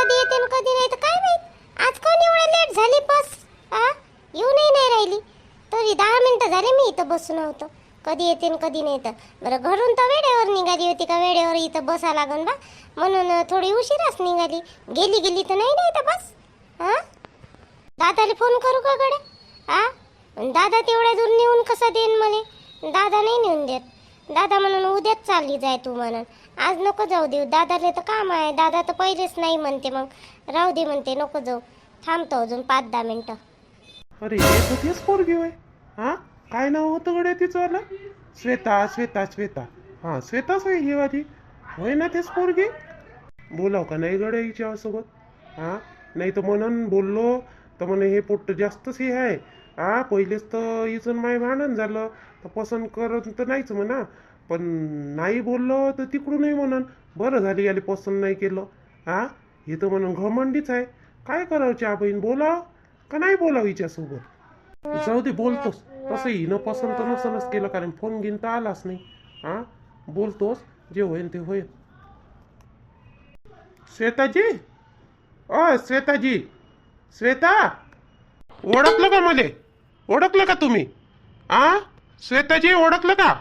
कधी येते आणि कधी नाही तर काय माहीत? आज कोण एवढं लेट झाली बस आ? येऊनही नाही राहिली. तरी दहा मिनटं झाले मी इथं बसून होतो. कधी येते आणि कधी नाही तर. बरं घरून तर वेळेवर निघाली होती का? वेळेवर इथं बसा लागून बा. म्हणून थोडी उशिराच निघाली. गेली गेली तर नाही नाही तर बस हा दादाला फोन करू का गड्या? आ? दादा तेवढ्या दूर नेऊन कसा देईन मला? दादा नाही नेऊन देत. दादा म्हणून उद्याच चालली जाय तू म्हणून. आज नको जाऊ देऊ. दादाला तर काम आहे. दादा तर पहिलेच नाही म्हणते मग. राहू दे म्हणते नको जाऊ. थांबतो अजून पाच दहा मिनटं. अरे हे तर तेच पोरगी होय. हा? काय नाव होतं गड्या तिचं श्वेता श्वेता श्वेता. हा श्वेताच होय ही वाली. होय ना तेच पोरगी? बोलाव का नाही गड्या हिच्या सोबत हा? नाही तर म्हणून बोललो तर म्हणे हे पोट्ट जास्तच हे आहे. हा पहिलेच तर हिचं माय भांडण झालं. तर पसंत करत तर नाहीच म्हणा. पण नाही बोललो तर तिकडूनही म्हणन. बरं झाली याला पसंत नाही केलं. हा हे तर म्हणून घमंडीच आहे. काय करावं चहा बहीण बोलाव का नाही बोलावं हिच्यासोबत? जाऊ दे बोलतोस. तसं हिनं पसंत नसनच केलं कारण फोन घेऊन तर आलाच नाही. हा बोलतोस जे होईल ते होईल श्वेताजी? अ श्वेताजी. श्वेता? ओळखलं का मले? ओळखलं का तुम्ही? आ? श्वेताजी ओळखलं का?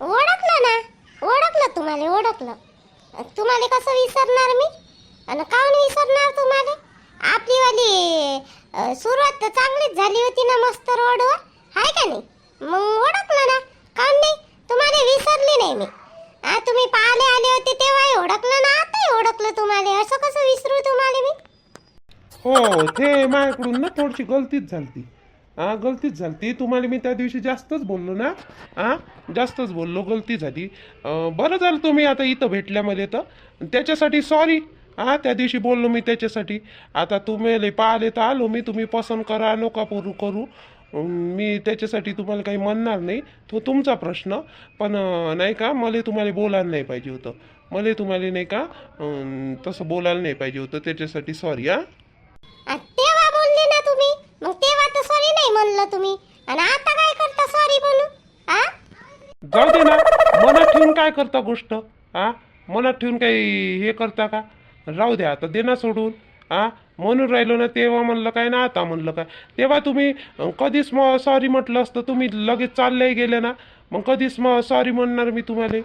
ओळखलं ना? ओळखलं तुम्हाला ओळखलं. तुम्हाला कसं विसरणार मी? आणि काऊन विसरणार तुम्हाला? आपली वाली सुरुवात तर चांगलीच झाली होती ना मस्त रोडवर? हाय का नाही? मग ओळखलं ना? काऊन नाही? तुम्हाला विसरली नाही मी. आ तुम्ही पाहले आले होते तेव्हाही ओळखलं ना? आताही ओळखलं तुम्हाला. असं कसं विसरू तुम्हाला मी? हो ते माझ्याकडून ना थोडीशी गलतीच झालती. हा गलतीच झालती तुम्हाला मी त्या दिवशी जास्तच बोललो ना. हा जास्तच बोललो गलती झाली. बरं झालं तुम्ही आता इथं भेटल्यामध्ये तर. त्याच्यासाठी सॉरी हा त्या दिवशी बोललो मी त्याच्यासाठी. आता तुम्ही पाहिले तर आलो मी. तुम्ही पसंत करा नका करू. करू मी त्याच्यासाठी तुम्हाला काही म्हणणार नाही. तो तुमचा प्रश्न. पण नाही का मला तुम्हाला बोलायला नाही पाहिजे होतं. मला तुम्हाला नाही का तसं बोलायला नाही पाहिजे होतं. त्याच्यासाठी सॉरी हा आ, तेव्हा बोलले ना तुम्ही मग तेव्हा तर सॉरी नाही म्हणलं तुम्ही? आणि आता काय करता? सॉरी म्हणून आ? जाऊ दे ना. मनात ठेवून काय करता गोष्ट? हा मनात ठेवून काही हे करता का? राहू द्या आता दे ना सोडून. हा म्हणून राहिलो ना तेव्हा म्हणलं काय ना आता म्हणलं काय? तेव्हा तुम्ही अं, कधीच मग सॉरी म्हटलं असतं तुम्ही लगेच चालले गेले ना. मग कधीच मग सॉरी म्हणणार मी तुम्हाला?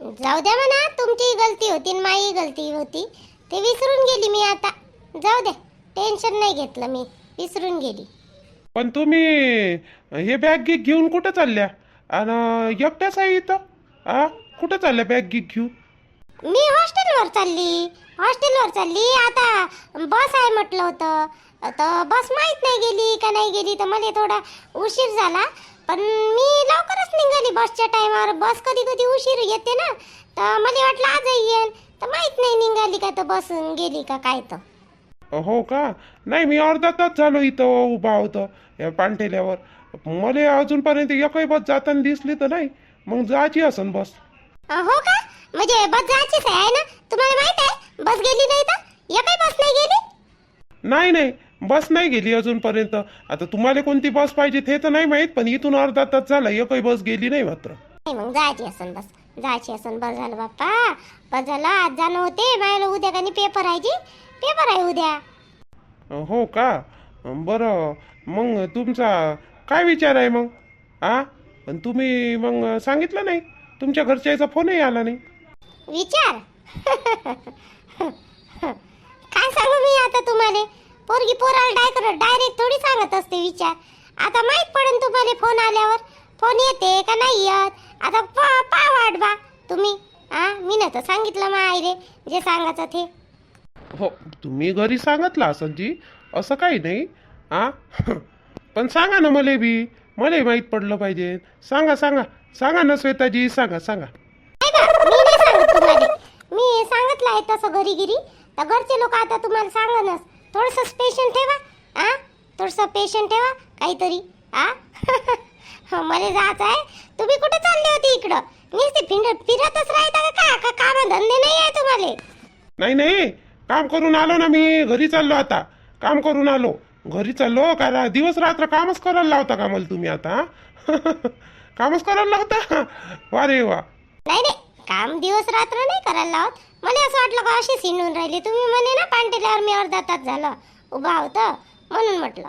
जाऊ द्या म्हणा तुमची गलती होती आणि माझी गलती होती. ते विसरून गेली मी आता. जाऊ द्या टेन्शन नाही घेतलं मी. विसरून गेली. पण तुम्ही हे बॅग गिग घेऊन कुठं चालल्या? आणि एकट्याच आहे इथं? आ? कुठं चालल्या बॅग गिग घेऊन? मी हॉस्टेलवर चालली. हॉस्टेलवर चालली. आता बस आहे म्हटलं होतं. तर बस माहीत नाही गेली का नाही गेली तर मला थोडा उशीर झाला. पण मी लवकरच निघाली बसच्या टायमावर. बस कधी कधी उशीर येते ना. तर मला वाटलं आजही येईल. तर माहीत नाही निघाली का तर बस गेली का काय तर. हो का? नाही मी अर्धा तास झालो इथं उभा होतो. या पाणठेल्यावर मला अजूनपर्यंत एकही बस जाताना दिसली तर नाही. मग जायची असन बस. हो का? म्हणजे बस जायचीच आहे ना? तुम्हाला माहीत आहे बस गेली नाही तर? एकही बस नाही गेली? नाही नाही. बस नाही गेली अजूनपर्यंत. आता तुम्हाला कोणती बस पाहिजे ते तर नाही माहीत पण इथून अर्धा तास झाला एकही बस गेली नाही मात्र. मग जायची असन बस. जायची असन बरं झालं बाप्पा. बरं झालं आज जाणं होते. माझ्या उद्या का पेपर आहे जी? पेपर आहे उद्या. हो का? बरं. मग तुमचा काय विचार आहे मग? आ? पण तुम्ही मग सांगितलं नाही. तुमच्या घरच्याचा फोनही आला नाही. विचार? काय सांगू मी आता तुम्हाला? पोरगी पोराला डायरेक्ट डायरेक्ट थोडी सांगत असते विचार. आता माहीत पडेल तुम्हाला फोन आल्यावर. फोन येते का नाही येत? आता पा पा वाट बा. तुम्ही हा मी ना तर सांगितलं मा आई रे जे सांगायचं ते. हो तुम्ही घरी सांगितलं जी असं काही नाही आ? पण सांगा ना मला बी मलाही माहीत पडलं पाहिजे. सांगा सांगा सांगा ना श्वेताजी सांगा सांगा. मी सांगितलं आहे तसं घरी गिरी तर घरचे लोक आता तुम्हाला सांगनच थोडंसं पेशंट ठेवा आ? थोडंसं पेशंट ठेवा काहीतरी आ? मला जायचं आहे. तुम्ही कुठे चालले होते इकडं? नुसते फिरत फिरतच राहता का? का का काम धंदे नाही आहे तुम्हाला? नाही नाही. काम करून आलो ना मी घरी चाललो आता. काम करून आलो. घरी चाललो का दिवस रात्र कामच करायला लावता का मला तुम्ही आता. हा? कामच करायला लावता? वा रे वा. नाही नाही. काम दिवस रात्र नाही करायला लावत. मला असं वाटलं का अशी सिंडून राहिली. तुम्ही म्हणे ना पांटेल्यावर मी अर्धा तास झालं. उभा होतं म्हणून म्हटलं.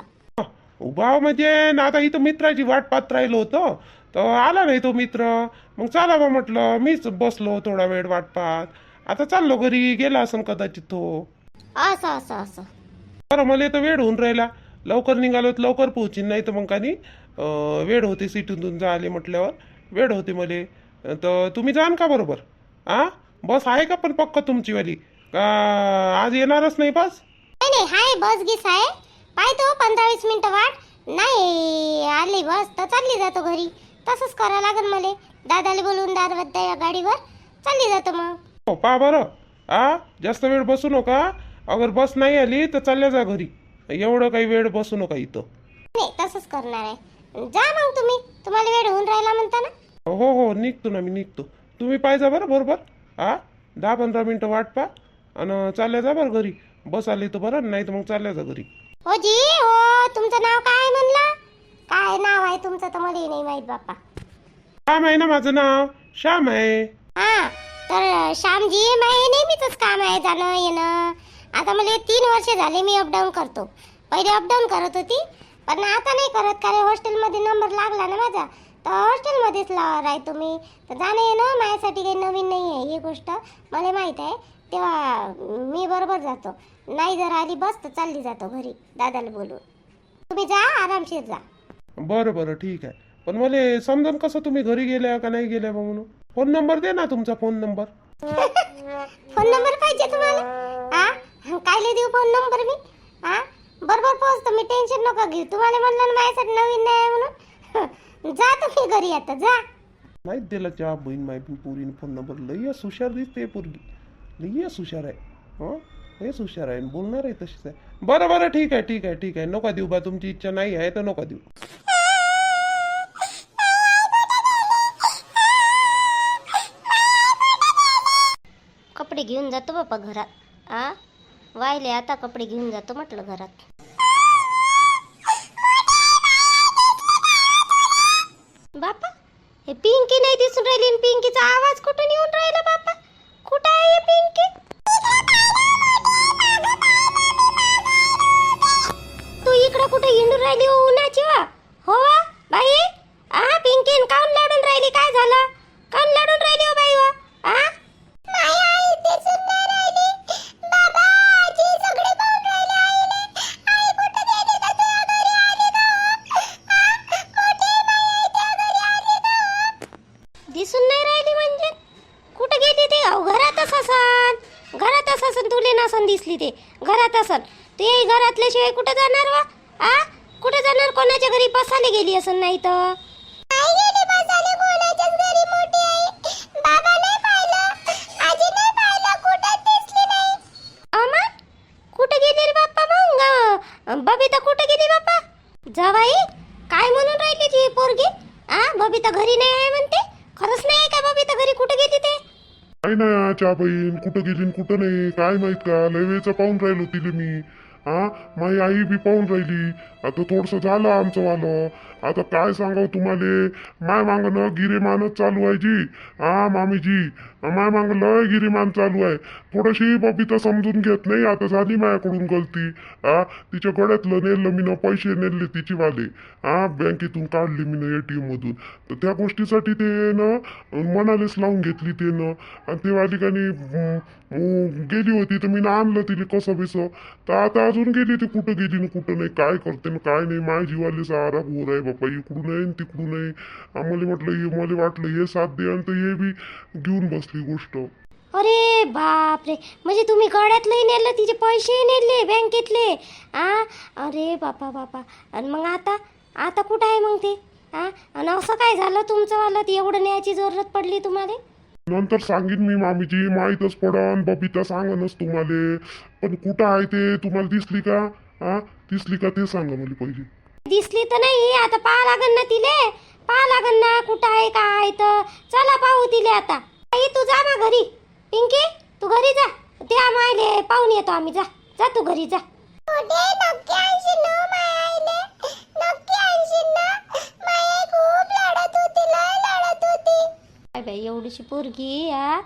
उभा म्हणजे ना आता इथं मित्राची वाट पाहत राहिलो होतो. तर आला नाही तो मित्र. मग चला बा म्हटलं मीच बसलो थोडा वेळ वाट पाहत. आता चाललो घरी गेला असं कदाचित तो. असं असं असं. बरं मला तर वेळ होऊन राहिला. लवकर निघालो तर लवकर पोहोचीन नाही तर मग कानी अं, वेळ होते सिटीतून आले म्हटल्यावर. वेळ होते मले. तर तुम्ही जाण का बरोबर? आ? बस आहे का पण पक्क तुमचीवाली? का आज येणारच नाही बस? नाही नाही हाय बस गीस आहे. पाहतो पंधरा वीस मिनिटं वाट. नाही आली बस तर चालली जातो घरी. तसंच करावं लागेल मला. दादाला बोलवून दादा त्या गाडीवर. चालली जातो मग. पहा बरं. आ? जास्त वेळ बसू नका. अगर बस नाही आली तर चालल्या जा घरी. एवढं काही वेळ बसू नका इथं. नाही तसंच करणार आहे. जा मग तुम्ही. तुम्हाला वेळ होऊन राहिला म्हणता ना? हो हो निघतो ना मी निघतो. तुम्ही पाहिजे बरं बरोबर. आ? दहा पंधरा मिनटं वाट पा आणि चालल्या जा बरं घरी. बस आली तर बरं नाही तर मग चालल्या जा घरी. हो जी हो. तुमचं नाव काय म्हणलं? काय नाव आहे तुमचं? तर मला नाही माहीत बाप्पा. श्याम आहे ना माझं नाव? श्याम आहे. हा. तर श्यामजी माझे नेहमीच काम आहे जाणं येणं. आता मला तीन वर्ष झाले मी अपडाऊन करतो. पहिले अपडाऊन करत होती पण आता नाही करत कारण हॉस्टेलमध्ये नंबर लागला ना माझा. तर हॉस्टेलमध्येच ला- राहतो मी. तर जाणं येणं माझ्यासाठी काही नवीन नाही आहे ही गोष्ट. मला माहीत आहे तेव्हा मी बरोबर जातो. नाही जर आली बस तर चालली जातो घरी दादाला बोलून. तुम्ही जा आरामशीर जा. बरं बरं ठीक आहे. पण मला समजून कसं तुम्ही घरी गेल्या का नाही गेल्या बा म्हणून? फोन नंबर दे ना तुमचा फोन नंबर. फोन नंबर पाहिजे तुम्हाला? हा कायले देऊ फोन नंबर मी? हा बरोबर पोहोचतो मी टेन्शन नका घेऊ. तुम्हाला म्हणलं ना माझ्यासाठी नवीन नाही आहे म्हणून. जा तुम्ही घरी आता जा. नाहीच दिला चहा बहीण माहिती पुरीने फोन नंबर. लयच हुशार दिसते पोरगी. लयच हुशार आहे. हं? हुशार आहे. बोलणार आहे तशीच आहे. बरं बरं ठीक आहे ठीक आहे ठीक आहे. नका देऊ बा तुमची इच्छा नाही आहे तर नका देऊ. घेऊन जातो बापा घरात. आ? वायले आता कपडे घेऊन जातो म्हटलं घरात. बापा हे पिंकी नाही दिसून राहिली पिंकीचा आवाज कुठून येऊन राहिला बापा? कुठं आहे पिंकी? तू इकडं कुठे हिंडून राहिली हो उन्हाची वा? हो वा बाई? आ पिंकीन काऊन लढून राहिली काय झालं? काऊन लढून राहिली हो बाई वा? आ? असन ते घरातल्याशिवाय कुठे जाणार वा? आ? कुठे जाणार? कोणाच्या घरी बसायला गेली असन नाही तर? अमन कुठे गेली रे बाप्पा मग? अं, बबिता कुठे गेली बाप्पा? जावाई काय म्हणून राहिली ती पोरगी? आ बबिता घरी नाही आहे म्हणते. खरंच नाही आहे का बबिता घरी कुठे गेली ते? काय नाही चहा बहीण? कुठं गेली न कुठं नाही? काय माहीत का? लय वेळचं पाहून राहिलो तिले मी. हा? माझी आई बी पाहून राहिली. आता थोडस झालं आमचं वालं. आता काय सांगाव तुम्हाला? माय मागणं गिरेमानच चालू आहे जी. हा मामीजी माय मागलं गिरीमान चालू आहे. थोडीशी बबिता समजून घेत नाही आता झाली माझ्याकडून गलती. हा तिच्या गळ्यातलं नेलं मी पैसे नेले तिची वाले हा बँकेतून काढले मी एटीएम मधून. तर त्या गोष्टीसाठी ते ना मनालेच लावून घेतली ते न. आणि ते वाली गेली होती तर मी ना आणलं तिने कसं बिसं. तर आता अजून गेली ती कुठं गेली ना कुठं नाही काय करते ना काय नाही माझी जीवाले सारा घोर आहे बाप्पा इकडून आहे तिकडून आहे. आम्हाला म्हटलं हे मला वाटलं हे साथ दे आणि हे बी घेऊन बसली गोष्ट. अरे बापरे. म्हणजे तुम्ही गळ्यातलंही नेलं तिचे पैसेही नेले बँकेतले? आ? अरे बापा बापा. आणि मग आता? आता कुठं आहे मग ते? आ? आणि असं काय झालं तुमचं वालं ते एवढं न्यायची जरूरत पडली तुम्हाला? नंतर सांगीन मी मामीजी माहीतच पडन बबिता सांगनच तुम्हाला. पण कुठं आहे ते? तुम्हाला दिसली का? हा दिसली का ते सांगा मला पहिले. दिसली तर नाही आता पाहा लागन ना तिले. पाहा लागन ना कुठं आहे का आहे तर. चला पाहू तिले आता. आई तू जा ना घरी. पिंकी तू घरी जा. ते आम्हाला पाहून येतो आम्ही जा. जा तू घरी जा. काय बाई एवढीशी पोरगी हा?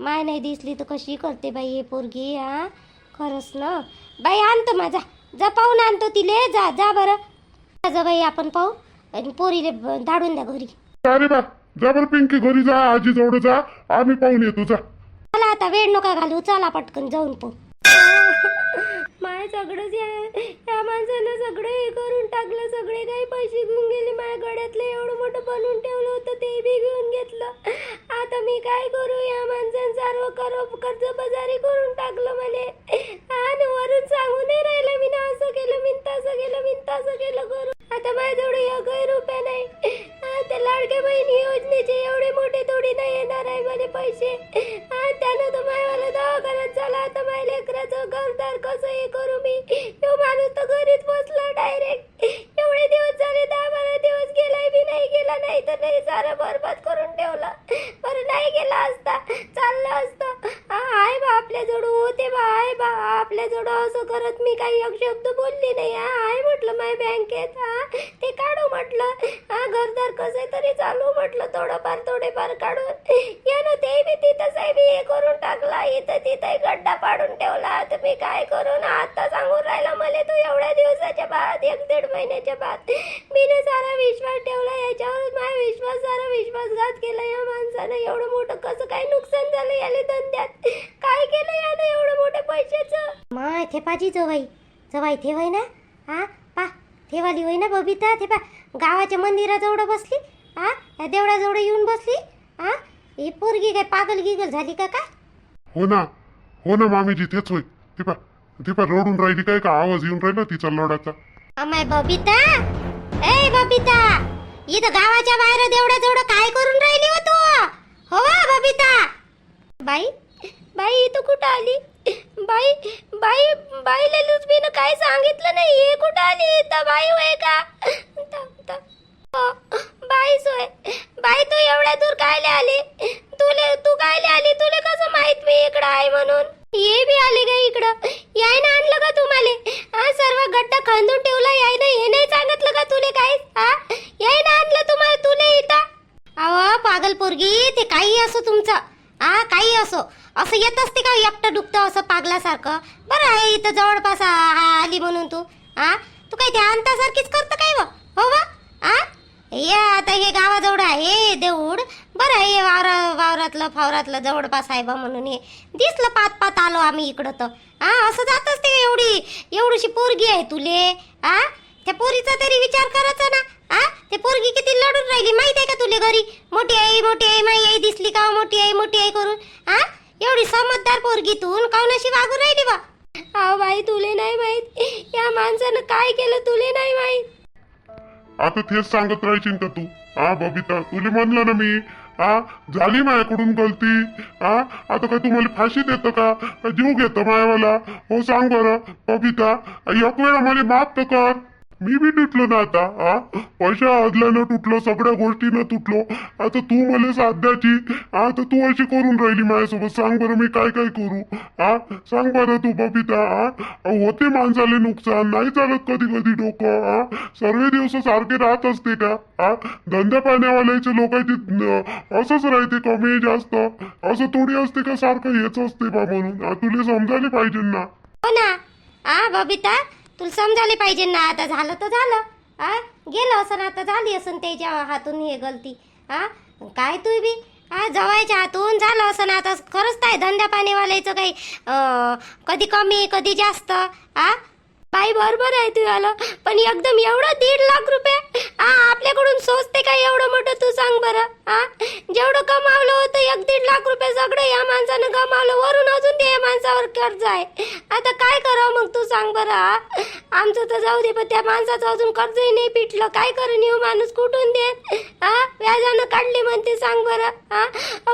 माय नाही दिसली तर कशी करते बाई हे पोरगी हा? खरंच ना? बाई आणतो माझा. जा पाहून आणतो तिले. जा जा बरं. जा बाई आपण पाहू. आणि पोरीले ब- धाडून द्या घरी. जा रे बा जा बरं पिंकी घरी जा आजी जवळ जा आम्ही पाहून येतो जा. चला आता वेळ नका घालू चला पटकन जाऊन पाहू. माय सगळंच या माणसानं सगळं हे करून टाकलं सगळे काही पैसे घेऊन गेले. माझ्या गड्यातलं एवढं मोठं बनवून ठेवलं होतं ते बी घेऊन घेतलं. आता मी काय करू? या माणसानं सर्व करो कर्ज बाजारी करून टाकलं मले आणि वरून सांगू नाही राहिलं मी असं केलं मी तसं केलं मी तसं केलं करून. आता माझ्याजवळ एकही रुपया नाही. हा, ते लाडके बहिणी थोडेफार काढून यानं ते बी तिथंच आहे हे करून टाकला. इथं तिथं गड्डा पाडून ठेवला. तुम्ही मी काय करून? आता सांगून राहिला मला तो एवढ्या दिवसाच्या बाद एक दीड महिन्याच्या बाद. मीने सारा विश्वास ठेवला. याच्यावर माझा विश्वास सारा विश्वासघात केला या माणसानं. एवढं मोठं कसं काय नुकसान झालं याले धंद्यात? काय केलं यानं एवढं मोठ्या पैशाचं? माय ते पाजी जवाई जवाई ठेवाय ना? हा पा. ठेवाली होय ना बबिता? ते पा गावाच्या मंदिराजवळ बसली. हा या देवळाजवळ येऊन बसली? हा ही पोरगी काय पागल गिगल झाली का काय हो ना. हो ना मामीजी तेच होय. ती पा ती पा रडून राहिली काय का? आवाज येऊन राहिला तिचा लढाचा अमाय बबिता? ए बबिता! इथं गावाच्या बाहेर देवळाजवळ काय करून राहिली हो तू? हो बबिता! बाई बाई इथं कुठं आली? बाई बाई बाईला लुचबीनं काय सांगितलं नाही? हे कुठं आली इथं? बाई होय का? हो, बाई सोय. बाई तू एवढ्या दूर कायले आली? तुले तू कायले आली? तुले कसं माहीत मी इकडं आहे म्हणून? ये बी आले का इकडं. याय ना आणलं का तुम्हाला. हा सर्व गड्डा खांदून ठेवला याय ना हे नाही सांगितलं का तुले काय हा याय ना आणलं तुम्हाला तुले इथं. अहो पागल पोरगी ते काही असो तुमचं. हा काही असो. असं येत असते का एकटं डुकतं असं पागलासारखं? बरं आहे इथं जवळपास आली म्हणून तू. हा तू काही ध्यानतासारखीच करतं काय व हो वा हा या आता हे गावाजवळ आहे देऊळ. बरं आहे वावर वावरातलं फावरातलं जवळपास आहे बा म्हणून हे. दिसलं पात पात आलो आम्ही इकडं तर. हा असं जात असते एवढी एवढीशी पोरगी आहे तुले. हा त्या पोरीचा तरी विचार करायचा ना. आ ते पोरगी किती लढून राहिली माहीत आहे का तुले घरी? मोठी आई मोठी आई माई आई दिसली का हो मोठी आई मोठी आई करून? हा एवढी समजदार पोरगी तू काऊन वागून राहिली बा. अहो बाई तुले नाही माहीत. या माणसानं काय केलं तुले नाही माहीत. आता तेच सांगत राहायची का तू. हा बबिता तुला म्हणलं ना मी. हा झाली माझ्याकडून गलती. हा आता काय तुम्हाला फाशी देतं का? जीव घेतं मायावाला हो सांग बरं. बबिता एक वेळा मला माफ तर कर. मी बी तुटलो ना आता हा? पैशा आदल्यानं तुटलो सगळ्या गोष्टीनं तुटलो. आता तू मला साथ द्यायची हा? तर तू अशी करून राहिली माझ्यासोबत. सांग बरं मी काय काय करू हा? सांग बरं तू बबिता हा? होते माणसाले नुकसान नाही चालत कधी कधी डोकं हा? सर्व दिवस सारखे राहत असते का हा? धंदा पाण्यावाल्याचे लोकांची असंच राहते कमी जास्त? असं थोडी असते का सारखं हेच असते बा म्हणून. तुला समजायला पाहिजे ना. हो ना. आ बबिता तुला समजायला पाहिजे ना आता झालं तर झालं. आ? गेलं असं आता झाली असं त्याच्या हातून हे गलती. आ? काय तू बी? आ जवायच्या हातून झालं असं ना आता खरंच काय धंद्या पाणीवाल्याचं काही कधी कमी कधी जास्त. आ? बाई बरोबर आहे तू आलं पण एकदम एवढं दीड लाख रुपये? हा आपल्याकडून सोचते का एवढं मोठं तू सांग बरं हा जेवढं कमावलं होतं एक दीड लाख रुपये सगळं या माणसानं कमावलं वरून अजून ते या माणसावर कर्ज आहे. आता काय करावं मग तू सांग बरं हा आमचं तर जाऊ दे पण त्या माणसाचं अजून कर्जही नाही पिटलं. काय करून येऊ माणूस कुठून दे हा व्याजानं काढले म्हणते सांग बरं हा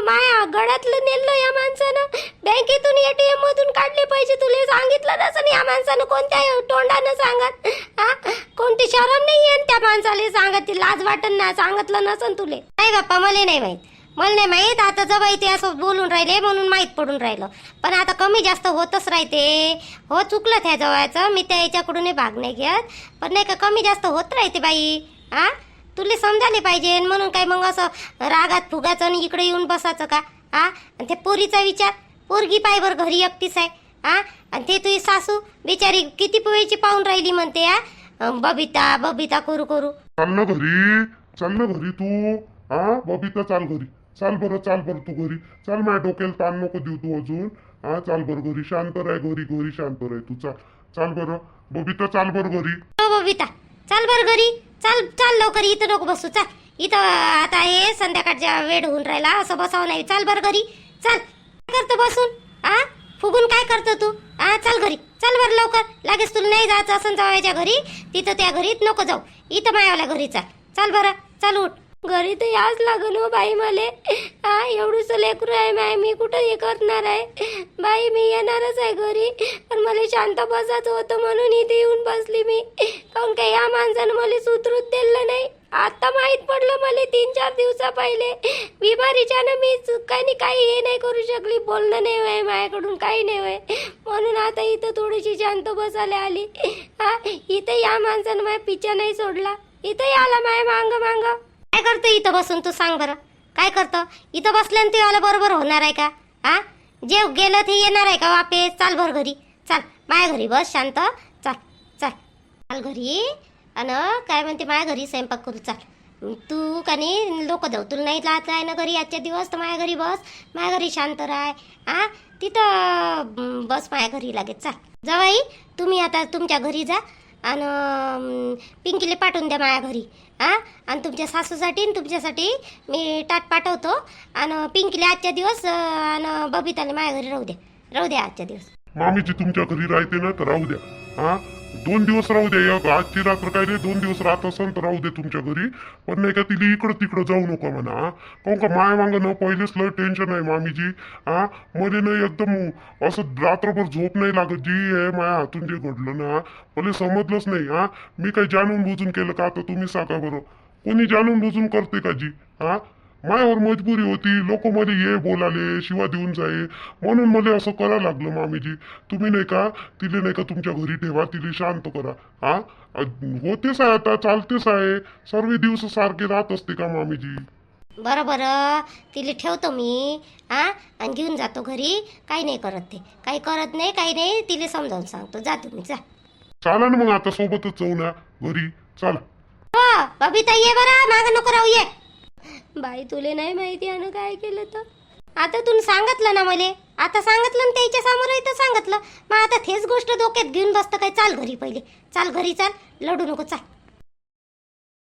माया गळ्यातलं नेलं या माणसानं. बँकेतून एटीएम मधून काढले पैसे तुला सांगितलं नसं या माणसानं कोणत्या तोंडानं सांगत हा कोणती शरम नाही आहे त्या माणसाला सांगत ती लाज वाटन ना सांगितलं नसन तुले. नाही बाप्पा मला नाही माहीत. मला नाही माहीत आता जवळ ते असं बोलून राहिले म्हणून माहीत पडून राहिलं. पण आता कमी जास्त होतच राहते. हो चुकलं त्या जवळचं मी त्या याच्याकडूनही भाग नाही घेत. पण नाही का कमी जास्त होत राहते बाई. हा तुले समजायला पाहिजे म्हणून काय मग असं रागात फुगाचं आणि इकडे येऊन बसायचं का? हा आणि ते पोरीचा विचार पोरगी पायवर घरी एकटीच आहे. हा आणि ते तुझी सासू बिचारी किती वेळची पाहून राहिली म्हणते हा? अं, बबिता बबिता करू करू. चाल ना घरी. चाल ना घरी तू. हा? बबिता चाल घरी. चाल बरं चाल बरं तू घरी. चाल माझ्या डोक्याला ताण नको देऊ तू अजून. हा? चाल बरं घरी. शांत राह घरी घरी शांत राह तू. चाल. चाल बरं. बबिता चाल बरं घरी. हो बबिता. चाल बर घरी. चाल चाल लवकर. इथं नको बसू. चाल. इथं आता हे संध्याकाळच्या वेळ होऊन राहिला. असं बसावं नाही. चाल बर घरी. चाल. काय करतो बसून? आ फुगून काय करतो तू? आ चल घरी. चल बरं लवकर. लगेच तुला नाही जायचं असं जावायच्या घरी तिथं त्या घरीत नको जाऊ. इथं मायावाल्या घरी चाल. चल बरं. चाल उठ. घरी तर याच लागल हो बाई मले. हा एवढूस लेकरू आहे माय. मी कुठं हे करणार आहे? बाई मी येणारच आहे घरी. पण मला शांत बसायचं होतं म्हणून इथे येऊन बसली मी. काऊन काही या माणसानं मला सुधरूच दिलं नाही? आता माहीत पडलं मला तीन चार दिवसा पहिले. बिमारीच्यानं मी चुकानी काही हे नाही करू शकली बोलणं नाही वय माझ्याकडून काही नाही वय म्हणून आता इथं थोडीशी शांत बसायला आली. हा इथं या माणसानं माझ्या पिच्छा नाही सोडला. इथं आला माय मांग मांग. काय करतो इथं बसून तू सांग बरं. काय करतो? इथं बसल्यानं ते याला बरोबर होणार आहे का? हा? जे गेलं ते येणार आहे का वापे चाल भर घरी. चाल माझ्या घरी बस शांत. चाल चाल. चाल घरी. आणि काय म्हणते माझ्या घरी स्वयंपाक करू चाल. तू का नाही लोक जाऊ तुला नाही जात आहे ना घरी आजच्या दिवस तर माझ्या घरी बस. माझ्या घरी शांत राह. आ? तिथं बस माझ्या घरी लागेल. चाल. जवाई तुम्ही आता तुमच्या घरी जा. आणि अं, पिंकीला पाठवून द्या माझ्या घरी. आ? आणि तुमच्या सासूसाठी आणि तुमच्यासाठी मी ताट पाठवतो. आणि पिंकीला आजच्या दिवस आणि बबिताला माझ्या घरी राहू द्या. राहू द्या आजच्या दिवस. मामीची तुमच्या घरी राहते ना तर राहू द्या. हा दोन दिवस राहू दे एक आजची रात्र काय रे? दोन दिवस राहत असेल तर राहू दे तुमच्या घरी. पण नाही का तिला इकडं तिकडं जाऊ नको म्हणा. काऊन का माय मागं ना पहिलेच लय टेन्शन आहे मामीजी हा मध्ये ना एकदम असं रात्रभर झोप नाही लागत जी हे माया हातून जे घडलं ना. मला समजलंच नाही हा मी काही जाणून बुजून केलं का आता तुम्ही सांगा बरं. कोणी जाणून बुजून करते का जी हा मायावर मजबुरी होती लोक मध्ये ये बोलाले शिवा देऊन जाये. म्हणून मला असं करायला लागलं मामीजी. तुम्ही नाही का तिले नाही का तुमच्या घरी ठेवा तिले शांत करा. हा? होतेच आहे आता चालतेच आहे. सर्व दिवस सारखे राहत असते का मामीजी? बरं बरं. तिला ठेवतो मी. हा? आणि घेऊन जातो घरी. काही नाही करत ते. काही करत नाही काही नाही. तिला समजावून सांगतो. जा तुम्ही जा. चाला ना मग आता सोबतच जाऊ ना. घरी. चला. हो बबिता ये बरं. मागं नको राहू ये. बाई तुले नाही माहिती आणि काय केलं तर? आता तू सांगितलं ना मले? आता सांगितलं ना त्याच्यासमोर तर सांगितलं. मग आता तेच गोष्ट डोक्यात घेऊन बसतं काय? चाल घरी पहिले. चाल घरी चाल. लढू नको चाल.